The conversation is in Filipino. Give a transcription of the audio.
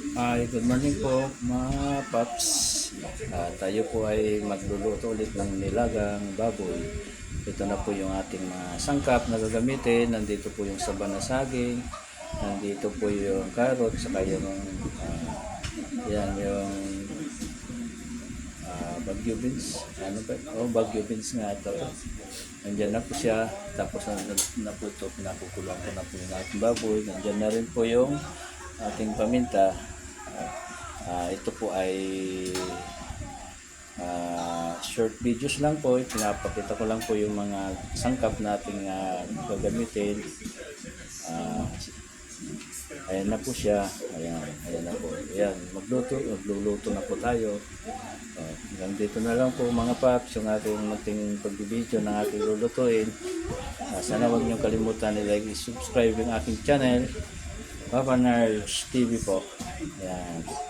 Hi, good morning po mga paps. Ah, tayo po ay magluluto ulit ng nilagang baboy. Ito na po yung ating mga sangkap na gagamitin. Nandito po yung saba na saging. Nandito po yung carrot, saka yung ah, yan yung ah, bagyo beans. Ano ba? Oh, bagyo beans nga ito. Nandiyan na po siya. Tapos na, na po ito, pinakukulang ko na po yung ating baboy. Nandiyan na rin po yung ating paminta. Ah, ito po ay ah, short videos lang po. Pinapakita ko lang po yung mga sangkap nating ah, gagamitin. Ah, ayan na po siya. Ayan, ayan na po. Ayan, magluto, magluluto na po tayo. Uh, hanggang dito na lang po mga paps yung ating munting pagbibideo ng ating lulutuin. Ah, sana huwag niyong kalimutan nilike i-subscribe yung aking channel. Papa Nerds TV po. Ayan.